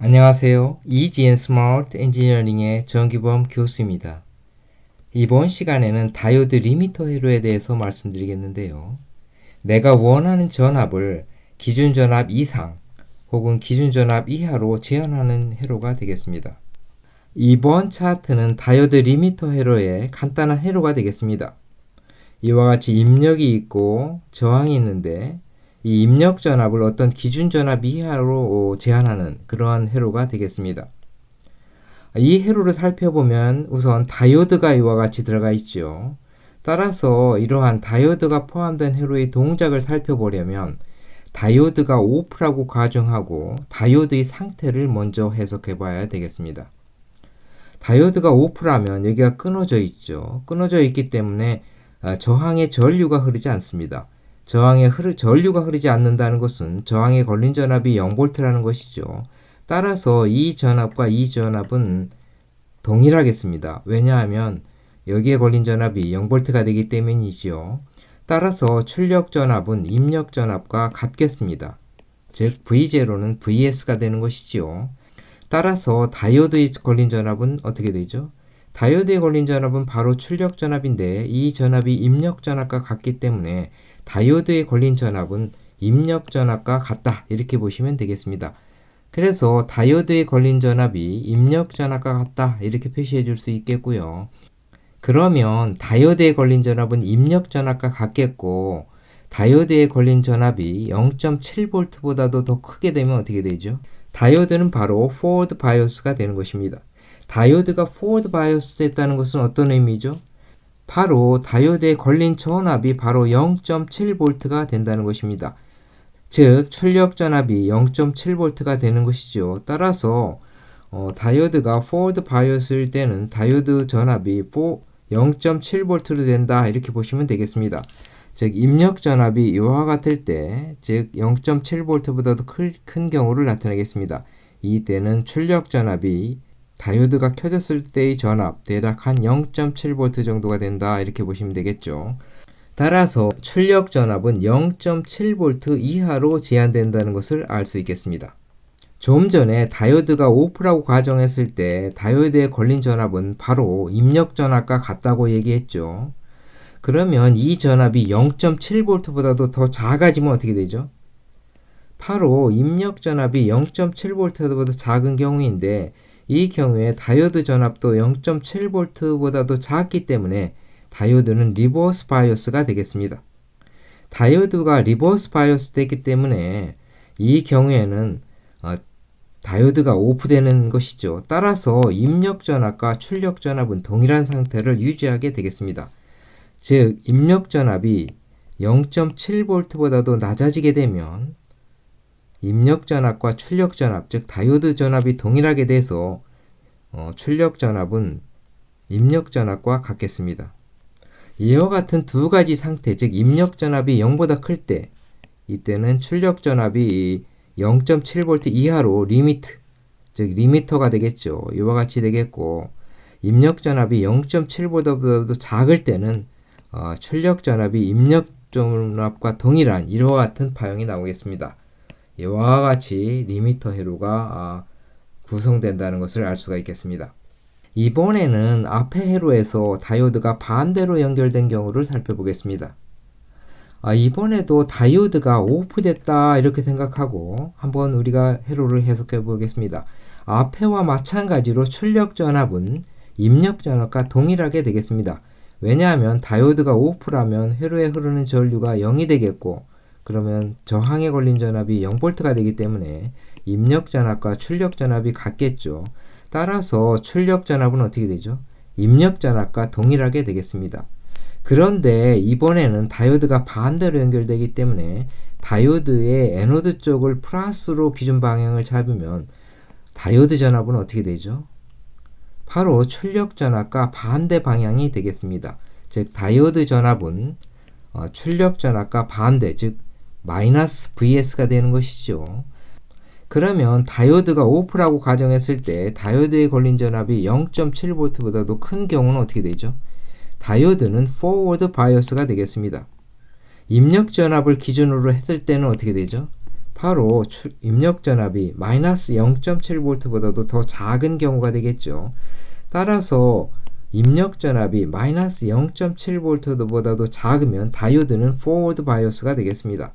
안녕하세요. EGN 스마트 엔지니어링의 정기범 교수입니다. 이번 시간에는 다이오드 리미터 회로에 대해서 말씀드리겠는데요. 내가 원하는 전압을 기준 전압 이상 혹은 기준 전압 이하로 제한하는 회로가 되겠습니다. 이번 차트는 다이오드 리미터 회로의 간단한 회로가 되겠습니다. 이와 같이 입력이 있고 저항이 있는데 이 입력 전압을 어떤 기준 전압 이하로 제한하는 그러한 회로가 되겠습니다. 이 회로를 살펴보면 우선 다이오드가 이와 같이 들어가 있죠. 따라서 이러한 다이오드가 포함된 회로의 동작을 살펴보려면 다이오드가 오프라고 가정하고 다이오드의 상태를 먼저 해석해 봐야 되겠습니다. 다이오드가 오프라면 여기가 끊어져 있죠. 끊어져 있기 때문에 아, 저항에 전류가 흐르지 않습니다. 저항에 흐르, 전류가 흐르지 않는다는 것은 저항에 걸린 전압이 0볼트라는 것이죠. 따라서 이 전압과 이 전압은 동일하겠습니다. 왜냐하면 여기에 걸린 전압이 0볼트가 되기 때문이지요. 따라서 출력 전압은 입력 전압과 같겠습니다. 즉 V0는 VS가 되는 것이지요. 따라서 다이오드에 걸린 전압은 어떻게 되죠? 다이오드에 걸린 전압은 바로 출력 전압인데 이 전압이 입력 전압과 같기 때문에 다이오드에 걸린 전압은 입력 전압과 같다 이렇게 보시면 되겠습니다. 그래서 다이오드에 걸린 전압이 입력 전압과 같다 이렇게 표시해 줄 수 있겠고요. 그러면 다이오드에 걸린 전압은 입력 전압과 같겠고 다이오드에 걸린 전압이 0.7V보다도 더 크게 되면 어떻게 되죠? 다이오드는 바로 포워드 바이오스가 되는 것입니다. 다이오드가 포워드 바이오스 됐다는 것은 어떤 의미죠? 바로 다이오드에 걸린 전압이 바로 0.7V가 된다는 것입니다. 즉 출력 전압이 0.7V가 되는 것이죠. 따라서 어, 다이오드가 포워드 바이오스일 때는 다이오드 전압이 0.7V로 된다 이렇게 보시면 되겠습니다. 즉 입력 전압이 이와 같을 때, 즉 0.7V보다도 큰 경우를 나타내겠습니다. 이때는 출력 전압이 다이오드가 켜졌을 때의 전압 대략 한 0.7V 정도가 된다 이렇게 보시면 되겠죠. 따라서 출력 전압은 0.7V 이하로 제한된다는 것을 알 수 있겠습니다. 좀 전에 다이오드가 오프라고 가정했을 때 다이오드에 걸린 전압은 바로 입력 전압과 같다고 얘기했죠. 그러면 이 전압이 0.7V보다도 더 작아지면 어떻게 되죠? 바로 입력 전압이 0.7V보다 작은 경우인데 이 경우에 다이오드 전압도 0.7V보다도 작기 때문에 다이오드는 리버스 바이오스가 되겠습니다. 다이오드가 리버스 바이오스 되기 때문에 이 경우에는 어, 다이오드가 오프되는 것이죠. 따라서 입력 전압과 출력 전압은 동일한 상태를 유지하게 되겠습니다. 즉 입력 전압이 0.7V보다도 낮아지게 되면 입력 전압과 출력 전압, 즉 다이오드 전압이 동일하게 돼서 어, 출력 전압은 입력 전압과 같겠습니다. 이와 같은 두 가지 상태, 즉 입력 전압이 0보다 클 때, 이때는 출력 전압이 0.7V 이하로 리미트, 즉 리미터가 되겠죠. 이와 같이 되겠고, 입력 전압이 0.7보다도 작을 때는 어, 출력 전압이 입력 전압과 동일한 이와 같은 파형이 나오겠습니다. 이와 같이 리미터 회로가 아, 구성된다는 것을 알 수가 있겠습니다. 이번에는 앞의 회로에서 다이오드가 반대로 연결된 경우를 살펴보겠습니다. 아, 이번에도 다이오드가 오프됐다 이렇게 생각하고 한번 우리가 회로를 해석해 보겠습니다. 앞에와 마찬가지로 출력 전압은 입력 전압과 동일하게 되겠습니다. 왜냐하면 다이오드가 오프라면 회로에 흐르는 전류가 0이 되겠고 그러면 저항에 걸린 전압이 0볼트가 되기 때문에 입력 전압과 출력 전압이 같겠죠. 따라서 출력 전압은 어떻게 되죠? 입력 전압과 동일하게 되겠습니다. 그런데 이번에는 다이오드가 반대로 연결되기 때문에 다이오드의 에노드 쪽을 플러스로 기준 방향을 잡으면 다이오드 전압은 어떻게 되죠? 바로 출력 전압과 반대 방향이 되겠습니다. 즉 다이오드 전압은 어, 출력 전압과 반대 즉 마이너스 VS가 되는 것이죠. 그러면 다이오드가 오프라고 가정했을 때 다이오드에 걸린 전압이 0.7V보다도 큰 경우는 어떻게 되죠? 다이오드는 포워드 바이오스가 되겠습니다. 입력 전압을 기준으로 했을 때는 어떻게 되죠? 바로 추- 입력 전압이 마이너스 0.7V보다도 더 작은 경우가 되겠죠. 따라서 입력 전압이 마이너스 0.7V보다도 작으면 다이오드는 포워드 바이오스가 되겠습니다.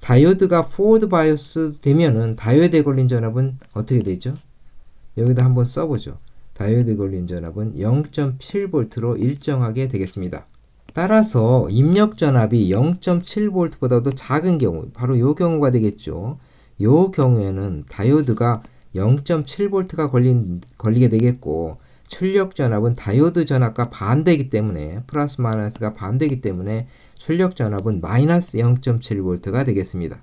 다이오드가 포워드 바이오스 되면은 다이오드에 걸린 전압은 어떻게 되죠? 여기다 한번 써보죠. 다이오드에 걸린 전압은 0.7V로 일정하게 되겠습니다. 따라서 입력 전압이 0.7V보다도 작은 경우, 바로 이 경우가 되겠죠. 이 경우에는 다이오드가 0.7V가 걸린, 걸리게 되겠고, 출력 전압은 다이오드 전압과 반대이기 때문에, 플러스 마이너스가 반대이기 때문에, 출력 전압은 마이너스 0.7V가 되겠습니다.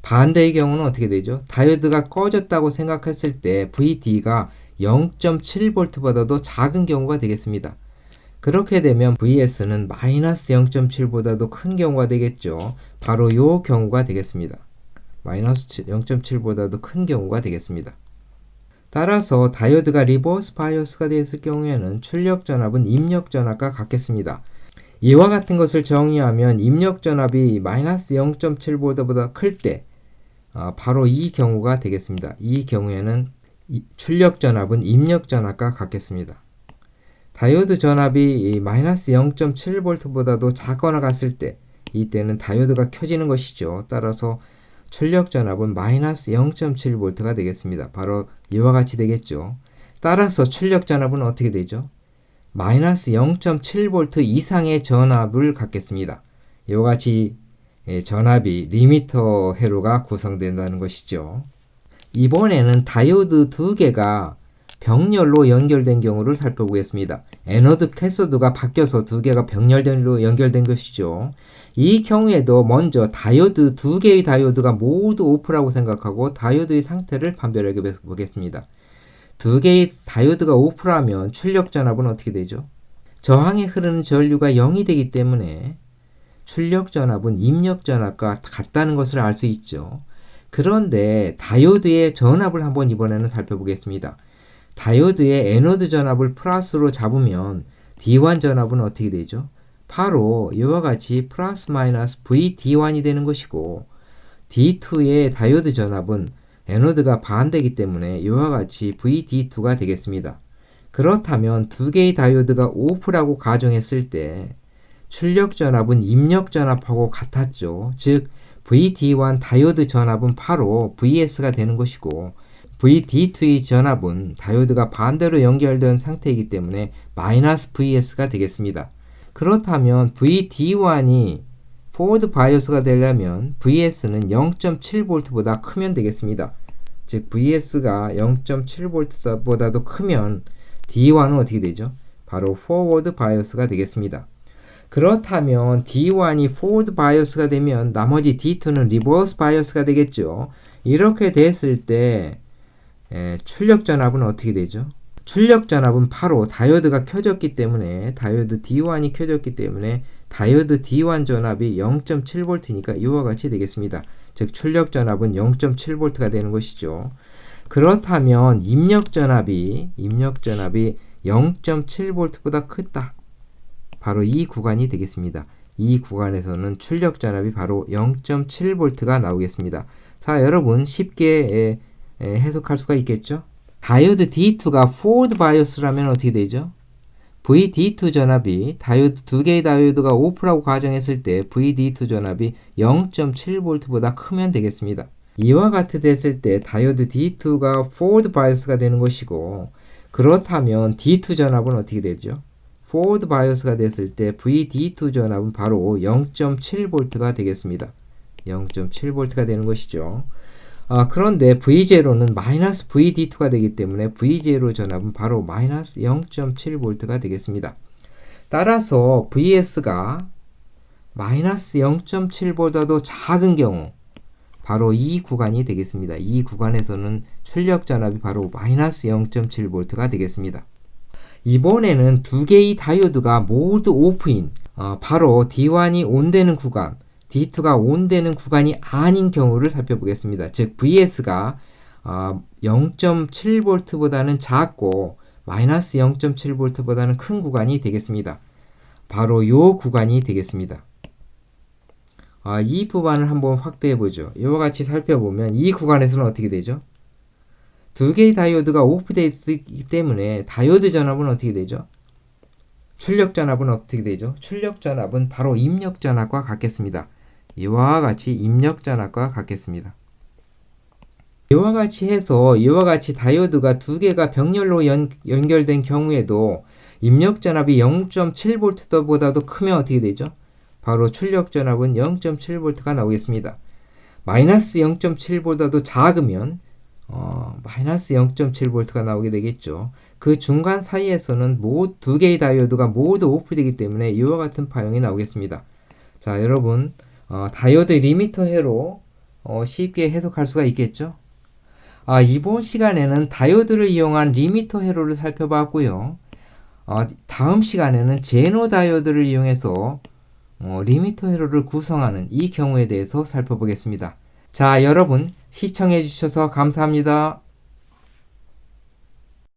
반대의 경우는 어떻게 되죠? 다이오드가 꺼졌다고 생각했을 때 VD가 0.7V보다도 작은 경우가 되겠습니다. 그렇게 되면 VS는 마이너스 0.7보다도 큰 경우가 되겠죠. 바로 요 경우가 되겠습니다. 마이너스 0.7보다도 큰 경우가 되겠습니다. 따라서 다이오드가 리버스 바이오스가 되었을 경우에는 출력 전압은 입력 전압과 같겠습니다. 이와 같은 것을 정리하면 입력 전압이 마이너스 0.7보다보다 클 때 바로 이 경우가 되겠습니다. 이 경우에는 이 출력 전압은 입력 전압과 같겠습니다. 다이오드 전압이 이 마이너스 0.7V보다도 작거나 갔을 때 이때는 다이오드가 켜지는 것이죠. 따라서 출력 전압은 마이너스 0.7V가 되겠습니다. 바로 이와 같이 되겠죠. 따라서 출력 전압은 어떻게 되죠? 마이너스 0.7V 이상의 전압을 갖겠습니다. 이와 같이 예, 전압이 리미터 회로가 구성된다는 것이죠. 이번에는 다이오드 두 개가 병렬로 연결된 경우를 살펴보겠습니다. 에너드 캐소드가 바뀌어서 두 개가 병렬로 연결된 것이죠. 이 경우에도 먼저 다이오드 두 개의 다이오드가 모두 오프라고 생각하고 다이오드의 상태를 판별해 보겠습니다. 두 개의 다이오드가 오프라면 출력 전압은 어떻게 되죠? 저항에 흐르는 전류가 0이 되기 때문에 출력 전압은 입력 전압과 같다는 것을 알 수 있죠. 그런데 다이오드의 전압을 한번 이번에는 살펴보겠습니다. 다이오드의 에노드 전압을 플러스로 잡으면 D1 전압은 어떻게 되죠? 바로 이와 같이 플러스 마이너스 VD1이 되는 것이고 D2의 다이오드 전압은 에노드가 반대이기 때문에 이와 같이 VD2가 되겠습니다. 그렇다면 두 개의 다이오드가 오프라고 가정했을 때 출력 전압은 입력 전압하고 같았죠. 즉 VD1 다이오드 전압은 바로 VS가 되는 것이고 VD2의 전압은 다이오드가 반대로 연결된 상태이기 때문에 마이너스 VS가 되겠습니다. 그렇다면 VD1이 포워드 바이오스가 되려면 VS는 0.7V보다 크면 되겠습니다. 즉 VS가 0.7V보다도 크면 D1은 어떻게 되죠? 바로 포워드 바이오스가 되겠습니다. 그렇다면 D1이 포워드 바이오스가 되면 나머지 D2는 리버스 바이오스가 되겠죠. 이렇게 됐을 때 에, 출력 전압은 어떻게 되죠? 출력 전압은 바로 다이오드가 켜졌기 때문에 다이오드 D1이 켜졌기 때문에 다이오드 D1 전압이 0.7V니까 이와 같이 되겠습니다. 즉 출력 전압은 0.7V가 되는 것이죠. 그렇다면 입력 전압이 입력 전압이 0.7V보다 크다. 바로 이 구간이 되겠습니다. 이 구간에서는 출력 전압이 바로 0.7V가 나오겠습니다. 자, 여러분 쉽게 해석할 수가 있겠죠? 다이오드 D2가 포워드 바이오스라면 어떻게 되죠? VD2 전압이 다이오드 두 개의 다이오드가 오프라고 가정했을 때 VD2 전압이 0.7V보다 크면 되겠습니다. 이와 같이 됐을 때 다이오드 D2가 포워드 바이오스가 되는 것이고 그렇다면 D2 전압은 어떻게 되죠? 포워드 바이오스가 됐을 때 VD2 전압은 바로 0.7V가 되겠습니다. 0.7V가 되는 것이죠. 아, 그런데 V0는 마이너스 VD2가 되기 때문에 V0 전압은 바로 마이너스 0.7V가 되겠습니다. 따라서 VS가 마이너스 0.7보다도 작은 경우 바로 이 구간이 되겠습니다. 이 구간에서는 출력 전압이 바로 마이너스 0.7V가 되겠습니다. 이번에는 두 개의 다이오드가 모두 오프인 어, 바로 D1이 온되는 구간 D2가 온되는 구간이 아닌 경우를 살펴보겠습니다. 즉 VS가 어, 0.7V보다는 작고 마이너스 0.7V보다는 큰 구간이 되겠습니다. 바로 요 구간이 되겠습니다. 아, 이 부분을 한번 확대해 보죠. 이와 같이 살펴보면 이 구간에서는 어떻게 되죠? 두 개의 다이오드가 오프되어 있기 때문에 다이오드 전압은 어떻게 되죠? 출력 전압은 어떻게 되죠? 출력 전압은 바로 입력 전압과 같겠습니다. 이와 같이 입력 전압과 같겠습니다. 이와 같이 해서 이와 같이 다이오드가 두 개가 병렬로 연, 연결된 경우에도 입력 전압이 0.7V보다도 크면 어떻게 되죠? 바로 출력 전압은 0.7V가 나오겠습니다. 마이너스 0.7보다도 작으면 어, 마이너스 0.7V가 나오게 되겠죠. 그 중간 사이에서는 모두 두 개의 다이오드가 모두 오프되기 때문에 이와 같은 파형이 나오겠습니다. 자, 여러분 어, 다이오드 리미터 해로 어, 쉽게 해석할 수가 있겠죠. 아, 이번 시간에는 다이오드를 이용한 리미터 회로를 살펴봤고요. 어, 다음 시간에는 제노 다이오드를 이용해서 어, 리미터 회로를 구성하는 이 경우에 대해서 살펴보겠습니다. 자, 여러분 시청해 주셔서 감사합니다.